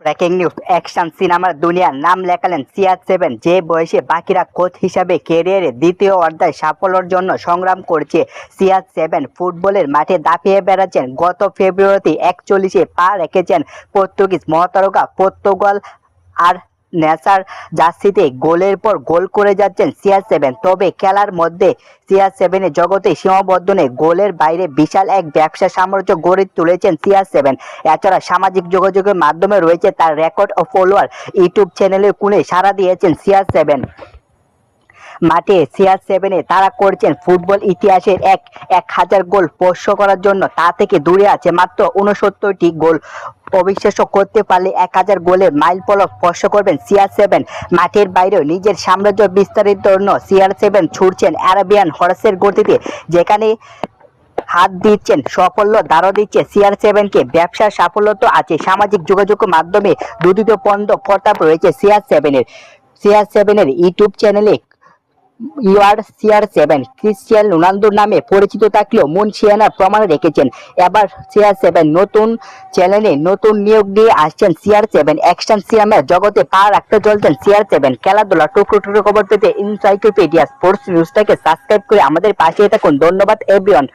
Breaking news, action সিনেমার দুনিয়ার নাম লেখালেন সিয়াদ সেভেন, যে বয়সে বাকিরা কোচ হিসাবে কেরিয়ারে দ্বিতীয় অর্ধায় সাফল্যের জন্য সংগ্রাম করছে সিয়াদ সেভেন। ফুটবলের মাঠে দাপিয়ে বেড়াচ্ছেন, গত ফেব্রুয়ারিতে একচল্লিশে পা রেখেছেন পর্তুগিজ মহাতারকা পর্তুগাল আর নেসার জার্সিতে গোলের পর গোল করে যাচ্ছেন সিয়ার সেভেন তবে খেলার মধ্যে সিয়ার সেভেনের জগতে সীমাবদ্ধ নেই গোলের বাইরে বিশাল এক ব্যবসা সাম্রাজ্য গড়ে তুলেছেন সিয়ার সেভেন এছাড়া সামাজিক যোগাযোগের মাধ্যমে রয়েছে তার রেকর্ড ও ফলোয়ার। ইউটিউব চ্যানেলের কোণে সাড়া দিয়েছেন সিয়ার সেভেন মাঠে সিআর সেভেনে তারা করছেন ফুটবল ইতিহাসের এক এক হাজার গোল স্পর্শ করার জন্য। তা থেকে দূরে আছে মাত্র উনসত্তরটি গোল। অবিশ্বাস্য করতে পারলে এক হাজার গোলের মাইল ফলক স্পর্শ করবেন সিআর সেভেন মাঠের বাইরেও নিজের সাম্রাজ্য বিস্তারের জন্য সিআর সেভেন ছুটছেন অ্যারাবিয়ান হর্সের গতিতে, যেখানে হাত দিচ্ছেন, সাফল্য দাঁড়ো দিচ্ছে সিআর সেভেনকে ব্যবসার সাফল্য তো আছে, সামাজিক যোগাযোগের মাধ্যমে দুদিত পন্দ প্রতাপ রয়েছে সিআর সেভেনের সিআর সেভেনের ইউটিউব চ্যানেলে ইউআর সিআর সেভেন ক্রিশ্চিয়ান রোনালদোর নামে পরিচিত থাকলেও মুনশিয়ানার প্রমাণ রেখেছেন। এবার সিআর সেভেন নতুন চ্যানেলে নতুন নিয়োগ দিয়ে আসছেন সিআর সেভেন অ্যাকশন সিনেমার জগতে পা রাখতে চলছেন সিআর সেভেন খেলাধুলা টুকরো টুকরো খবর পেতে ইনসাইক্লোপিডিয়া স্পোর্টস নিউজটাকে সাবস্ক্রাইব করে আমাদের পাশে থাকুন। ধন্যবাদ এভরিওয়ান